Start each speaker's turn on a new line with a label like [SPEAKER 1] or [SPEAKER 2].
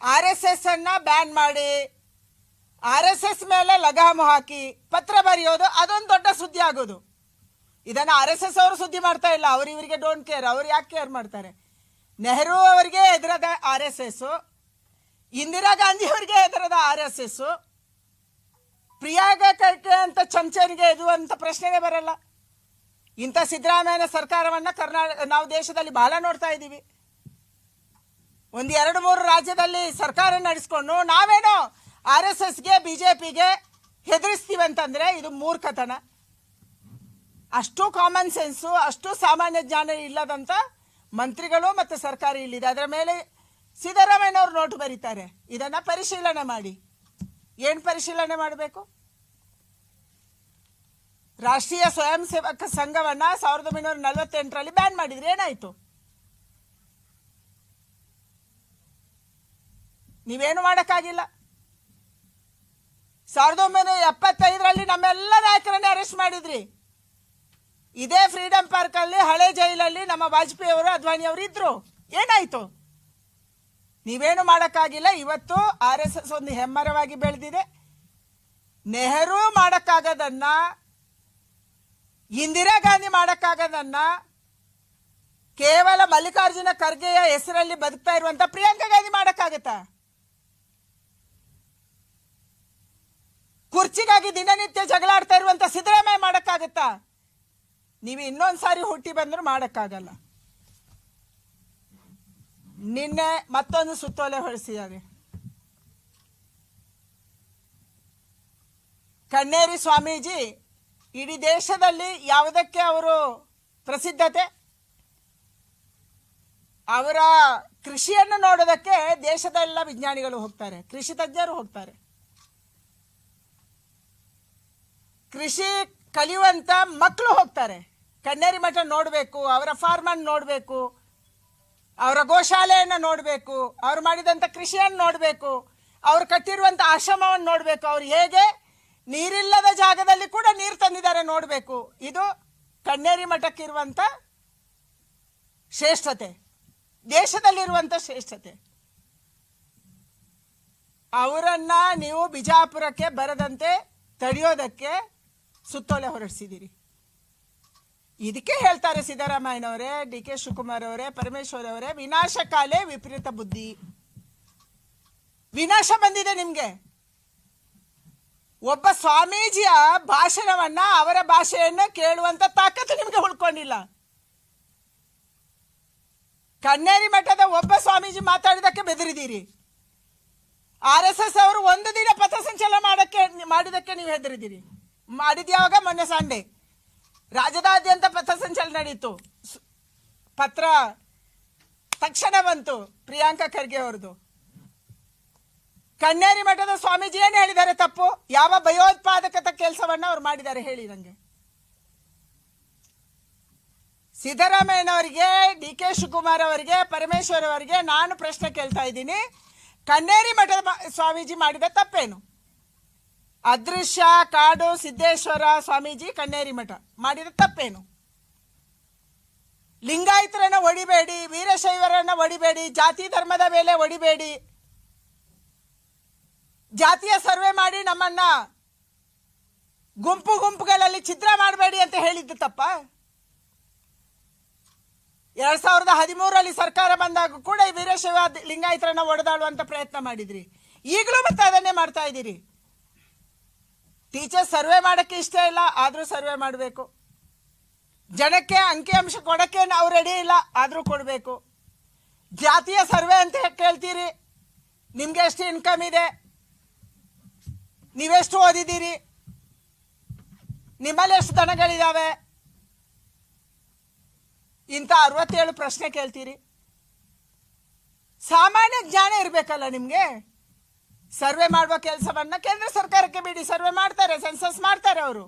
[SPEAKER 1] R S S ಅನ್ನ ban ಮಾಡಿ, R S S ಮೇಲೆ ಲಗಾಮು ಹಾಕಿ, ಪತ್ರ ಬರೆಯೋದು ಅದೊಂದು ದೊಡ್ಡ ಸುದ್ದಿ ಆಗೋದು. ಇದನ್ನ ಆರ್ ಎಸ್ ಎಸ್ ಅವರು ಸುದ್ದಿ ಮಾಡ್ತಾ ಇಲ್ಲ, ಅವ್ರು ಇವರಿಗೆ ಡೋಂಟ್ ಕೇರ್ ಅವ್ರು ಯಾಕೆ ಕೇರ್ ಮಾಡ್ತಾರೆ? ನೆಹರು ಅವರಿಗೆ ಎದುರದ R S S, Indira Gandhi ಅವರಿಗೆ ಎದುರದ ಆರ್ ಎಸ್ ಎಸ್ ಪ್ರಿಯಾಗ ಅಂತ ಚಮಚನಿಗೆ ಅಂತ ಪ್ರಶ್ನೆನೇ ಬರಲ್ಲ. ಇಂಥ ಸಿದ್ದರಾಮಯ್ಯನ ಸರ್ಕಾರವನ್ನ ಕರ್ನಾಟಕ ನಾವು ದೇಶದಲ್ಲಿ ಬಹಳ ನೋಡ್ತಾ ಇದ್ದೀವಿ. ಒಂದು ಎರಡು ಮೂರು ರಾಜ್ಯದಲ್ಲಿ ಸರ್ಕಾರ ನಡೆಸ್ಕೊಂಡು ನಾವೇನೋ ಆರ್ ಎಸ್ ಎಸ್ಗೆ, ಬಿ ಜೆ ಹೆದರಿಸ್ತೀವಿ ಅಂತಂದರೆ ಇದು ಮೂರ್ಖತನ. ಅಷ್ಟು ಕಾಮನ್ ಸೆನ್ಸು ಅಷ್ಟು ಸಾಮಾನ್ಯ ಜ್ಞಾನ ಇಲ್ಲದಂಥ ಮಂತ್ರಿಗಳು ಮತ್ತು ಸರ್ಕಾರ ಇಲ್ಲಿದೆ. ಅದರ ಮೇಲೆ ಸಿದ್ದರಾಮಯ್ಯನವರು ನೋಟು ಬರೀತಾರೆ. ಇದನ್ನು ಪರಿಶೀಲನೆ ಮಾಡಿ. ಏನು ಪರಿಶೀಲನೆ ಮಾಡಬೇಕು? ರಾಷ್ಟ್ರೀಯ ಸ್ವಯಂ ಸೇವಕ ಸಂಘವನ್ನು ಸಾವಿರದ ಒಂಬೈನೂರ ನಲವತ್ತೆಂಟರಲ್ಲಿ ಬ್ಯಾನ್ ಮಾಡಿದ್ರೆ ಏನಾಯ್ತು? ನೀವೇನು ಮಾಡೋಕ್ಕಾಗಿಲ್ಲ. ಸಾವಿರದ ಒಂಬೈನೂರ ಎಪ್ಪತ್ತೈದರಲ್ಲಿ ನಮ್ಮೆಲ್ಲ ನಾಯಕರನ್ನೇ ಅರೆಸ್ಟ್ ಮಾಡಿದ್ರಿ. ಇದೇ ಫ್ರೀಡಂ ಪಾರ್ಕಲ್ಲಿ, ಹಳೆ ಜೈಲಲ್ಲಿ ನಮ್ಮ ವಾಜಪೇಯಿ ಅವರು ಅದ್ವಾನಿ ಅವರು ಇದ್ರು. ಏನಾಯ್ತು? ನೀವೇನು ಮಾಡೋಕ್ಕಾಗಿಲ್ಲ. ಇವತ್ತು ಆರ್ ಎಸ್ ಎಸ್ ಒಂದು ಹೆಮ್ಮರವಾಗಿ ಬೆಳೆದಿದೆ. ನೆಹರು ಮಾಡೋಕ್ಕಾಗದನ್ನ, ಇಂದಿರಾ ಗಾಂಧಿ ಮಾಡೋಕ್ಕಾಗದನ್ನ ಕೇವಲ ಮಲ್ಲಿಕಾರ್ಜುನ ಖರ್ಗೆಯ ಹೆಸರಲ್ಲಿ ಬದುಕ್ತಾ ಇರುವಂತ ಪ್ರಿಯಾಂಕಾ ಗಾಂಧಿ ಮಾಡೋಕ್ಕಾಗತ್ತಾ? ಕುರ್ಚಿಗಾಗಿ ದಿನನಿತ್ಯ ಜಗಳಾಡ್ತಾ ಇರುವಂತ ಸಿದ್ದರಾಮಯ್ಯ ಮಾಡಕ್ಕಾಗತ್ತಾ? ನೀವು ಇನ್ನೊಂದ್ಸಾರಿ ಹುಟ್ಟಿ ಬಂದ್ರು ಮಾಡಕ್ಕಾಗಲ್ಲ. ನಿನ್ನೆ ಮತ್ತೊಂದು ಸುತ್ತೋಲೆ ಹೊರಡಿಸಿದ್ದಾರೆ. ಕಣ್ಣೇರಿ ಸ್ವಾಮೀಜಿ, ಇಡೀ ದೇಶದಲ್ಲಿ ಯಾವುದಕ್ಕೆ ಅವರು ಪ್ರಸಿದ್ಧತೆ? ಅವರ ಕೃಷಿಯನ್ನು ನೋಡೋದಕ್ಕೆ ದೇಶದ ಎಲ್ಲ ವಿಜ್ಞಾನಿಗಳು ಹೋಗ್ತಾರೆ, ಕೃಷಿ ತಜ್ಞರು ಹೋಗ್ತಾರೆ. ಕೃಷಿ ಕಲಿಯುವಂತ ಮಕ್ಕಳು ಹೋಗ್ತಾರೆ. ಕಣ್ಣೇರಿ ಮಠ ನೋಡಬೇಕು, ಅವರ ಫಾರ್ಮನ್ನು ನೋಡಬೇಕು, ಅವರ ಗೋಶಾಲೆಯನ್ನು ನೋಡಬೇಕು, ಅವ್ರು ಮಾಡಿದಂಥ ಕೃಷಿಯನ್ನು ನೋಡಬೇಕು, ಅವ್ರು ಕಟ್ಟಿರುವಂಥ ಆಶ್ರಮವನ್ನು ನೋಡಬೇಕು, ಅವ್ರು ಹೇಗೆ ನೀರಿಲ್ಲದ ಜಾಗದಲ್ಲಿ ಕೂಡ ನೀರು ತಂದಿದ್ದಾರೆ ನೋಡಬೇಕು. ಇದು ಕಣ್ಣೇರಿ ಮಠಕ್ಕಿರುವಂಥ ಶ್ರೇಷ್ಠತೆ. ದೇಶದಲ್ಲಿರುವಂಥ ಶ್ರೇಷ್ಠತೆ. ಅವರನ್ನ ನೀವು ಬಿಜಾಪುರಕ್ಕೆ ಬರದಂತೆ ತಡೆಯೋದಕ್ಕೆ ಸುತ್ತೋಲೆ ಹೊರಡಿಸಿದ್ದೀರಿ ಇದಕ್ಕೆ ಹೇಳ್ತಾರೆ ಸಿದ್ದರಾಮಯ್ಯನವರೇ, ಡಿ ಕೆ ಶಿವಕುಮಾರ್ ಅವರೇ ಪರಮೇಶ್ವರ್ ಅವರೇ ವಿನಾಶಕಾಲೇ ವಿಪರೀತ ಬುದ್ಧಿ. ವಿನಾಶ ಬಂದಿದೆ ನಿಮ್ಗೆ. ಒಬ್ಬ ಸ್ವಾಮೀಜಿಯ ಭಾಷಣವನ್ನ ಅವರ ಭಾಷೆಯನ್ನ ಕೇಳುವಂತ ತಾಕತ್ತು ನಿಮ್ಗೆ ಉಳ್ಕೊಂಡಿಲ್ಲ. ಕಣ್ಣೇರಿ ಮಠದ ಒಬ್ಬ ಸ್ವಾಮೀಜಿ ಮಾತಾಡಿದಕ್ಕೆ ಬೆದರಿದ್ದೀರಿ. ಆರ್ ಎಸ್ ಎಸ್ ಅವರು ಒಂದು ದಿನ ಪಥಸಂಚಲನ ಮಾಡಕ್ಕೆ ಮಾಡಿದಕ್ಕೆ ನೀವು ಹೆದರಿದ್ದೀರಿ. ಮಾಡಿದ ಯಾವಾಗ ಮೊನ್ನೆ ಸಂಡೆ. ರಾಜ್ಯದಾದ್ಯಂತ ಪಥಸಂಚಲನ ನಡೀತು. ಸ್- ಪತ್ರ ತಕ್ಷಣ ಬಂತು ಪ್ರಿಯಾಂಕಾ ಖರ್ಗೆ ಅವ್ರದ್ದು. ಕಣ್ಣೇರಿ ಮಠದ ಸ್ವಾಮೀಜಿ ಏನು ಹೇಳಿದ್ದಾರೆ ತಪ್ಪು? ಯಾವ ಭಯೋತ್ಪಾದಕತ ಕೆಲಸವನ್ನ ಅವ್ರು ಮಾಡಿದ್ದಾರೆ ಹೇಳಿ ನಂಗೆ. ಸಿದ್ದರಾಮಯ್ಯನವರಿಗೆ ಡಿ ಕೆ ಶಿವಕುಮಾರ್ ಅವರಿಗೆ, ಪರಮೇಶ್ವರ್ ಅವರಿಗೆ ನಾನು ಪ್ರಶ್ನೆ ಕೇಳ್ತಾ ಇದ್ದೀನಿ. ಕಣ್ಣೇರಿ ಮಠದ ಸ್ವಾಮೀಜಿ ಮಾಡಿದ ತಪ್ಪೇನು? ಅದೃಶ್ಯ, ಕಾಡು, ಸಿದ್ದೇಶ್ವರ, ಸ್ವಾಮೀಜಿ ಕಣ್ಣೇರಿ ಮಠ. ಮಾಡಿದ ತಪ್ಪೇನು? ಲಿಂಗಾಯತರನ್ನ ಒಡಿಬೇಡಿ, ವೀರಶೈವರನ್ನ ಒಡಿಬೇಡಿ, ಜಾತಿ ಧರ್ಮದ ಮೇಲೆ ಒಡಿಬೇಡಿ. ಜಾತಿಯ ಸರ್ವೆ ಮಾಡಿ ನಮ್ಮನ್ನ ಗುಂಪು ಗುಂಪುಗಳಲ್ಲಿ ಚಿತ್ರ ಮಾಡಬೇಡಿ ಅಂತ ಹೇಳಿದ್ದು ತಪ್ಪ? ಎರಡ್ ಸಾವಿರದ ಹದಿಮೂರರಲ್ಲಿ ಸರ್ಕಾರ ಬಂದಾಗ ಕೂಡ ವೀರಶೈವ ಲಿಂಗಾಯತರನ್ನ ಒಡೆದಾಡುವಂತ ಪ್ರಯತ್ನ ಮಾಡಿದ್ರಿ. ಈಗಲೂ ಮತ್ತೆ ಅದನ್ನೇ ಮಾಡ್ತಾ ಇದ್ದೀರಿ. ಟೀಚರ್ ಸರ್ವೆ ಮಾಡೋಕ್ಕೆ ಇಷ್ಟ ಇಲ್ಲ, ಆದರೂ ಸರ್ವೆ ಮಾಡಬೇಕು. ಜನಕ್ಕೆ ಅಂಕಿಅಂಶ ಕೊಡೋಕ್ಕೆ ನಾವು ರೆಡಿ ಇಲ್ಲ, ಆದರೂ ಕೊಡಬೇಕು. ಜಾತಿಯ ಸರ್ವೆ ಅಂತ ಕೇಳ್ತೀರಿ? ನಿಮ್ಗೆ ಎಷ್ಟು ಇನ್ಕಮ್ ಇದೆ? ನೀವೆಷ್ಟು ಓದಿದ್ದೀರಿ? ನಿಮ್ಮಲ್ಲಿ ಎಷ್ಟು ದನಗಳಿದ್ದಾವೆ ಇಂಥ ಅರವತ್ತೇಳು ಪ್ರಶ್ನೆ ಕೇಳ್ತೀರಿ. ಸಾಮಾನ್ಯ ಜ್ಞಾನ ಇರಬೇಕಲ್ಲ ನಿಮಗೆ? ಸರ್ವೆ ಮಾಡುವ ಕೆಲಸವನ್ನ ಕೇಂದ್ರ ಸರ್ಕಾರಕ್ಕೆ ಬಿಡಿ. ಸರ್ವೆ ಮಾಡ್ತಾರೆ ಸೆನ್ಸಸ್ ಮಾಡ್ತಾರೆ ಅವರು.